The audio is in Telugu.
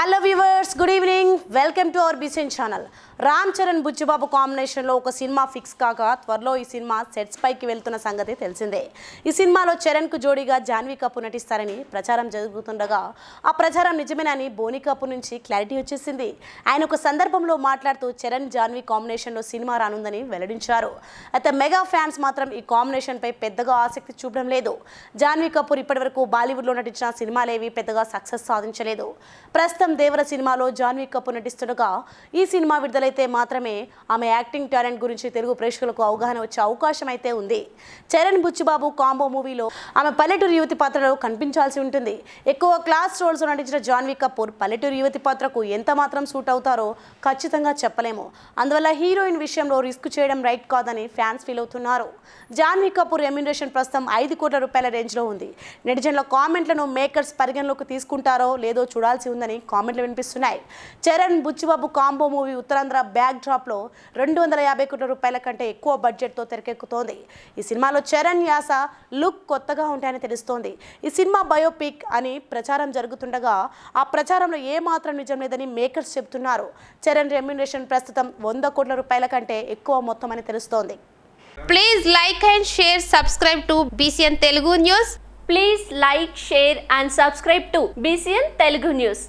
Hello viewers good evening welcome to our BCN channel Ram Charan Bujjibabu కాంబినేషన్లో ఒక సినిమా ఫిక్స్ కాగా త్వరలో ఈ సినిమా సెట్స్ పైకి వెళ్తున్న సంగతి తెలిసిందే. ఈ సినిమాలో చరణ్కు జోడీగా జాన్వీ కపూర్ నటిస్తారని ప్రచారం జరుగుతుండగా ఆ ప్రచారం నిజమేనని బోని కపూర్ నుంచి క్లారిటీ వచ్చేసింది. ఆయన ఒక సందర్భంలో మాట్లాడుతూ చరణ్ జాన్వీ కాంబినేషన్లో సినిమా రానుందని వెల్లడించారు. అయితే మెగా ఫ్యాన్స్ మాత్రం ఈ కాంబినేషన్పై పెద్దగా ఆసక్తి చూపడం లేదు. జాన్వీ కపూర్ ఇప్పటివరకు బాలీవుడ్లో నటించిన సినిమాలేవి పెద్దగా సక్సెస్ సాధించలేదు. ప్రస్తుతం దేవర సినిమాలో జాన్వీ కపూర్ నటిస్తుండగా ఈ సినిమా విడుదలైతే మాత్రమే ఆమె యాక్టింగ్ టాలెంట్ గురించి తెలుగు ప్రేక్షకులకు అవగాహన వచ్చే అవకాశం అయితే ఉంది. చరణ్ బుచ్చిబాబు కాంబో మూవీలో ఆమె పల్లెటూరు యువతి పాత్రలో కనిపించాల్సి ఉంటుంది. ఎక్కువ క్లాస్ రోల్స్ నటించిన జాన్వీ కపూర్ పల్లెటూరు యువతి పాత్రకు ఎంత మాత్రం సూట్ అవుతారో ఖచ్చితంగా చెప్పలేము. అందువల్ల హీరోయిన్ విషయంలో రిస్క్ చేయడం రైట్ కాదని ఫ్యాన్స్ ఫీల్ అవుతున్నారు. జాన్వీ కపూర్ రెమ్యునరేషన్ ప్రస్తుతం ఐదు కోట్ల రూపాయల రేంజ్లో ఉంది. నెటిజన్ల కామెంట్లను మేకర్స్ పరిగణలోకి తీసుకుంటారో లేదో చూడాల్సి ఉందని కామెంట్లు వినిపిస్తున్నాయి. Charan Buchibabu combo movie Uttarandhra back డ్రాప్లో రెండు వందల యాభై కోట్ల రూపాయల కంటే ఎక్కువ బడ్జెట్తో తెరకెక్కుతోంది. ఈ సినిమాలో చరణ్ యాస లుక్ కొత్తగా ఉంటాయని తెలుస్తోంది. ఈ సినిమా బయోపిక్ అని ప్రచారం జరుగుతుండగా ఆ ప్రచారంలో ఏమాత్రం నిజం లేదని మేకర్స్ చెబుతున్నారు. చరణ్ రెమ్యునేషన్ ప్రస్తుతం వంద కోట్ల రూపాయల కంటే ఎక్కువ మొత్తం అని తెలుస్తోంది. Please like and share subscribe to BCN Telugu news please like share and subscribe to BCN Telugu news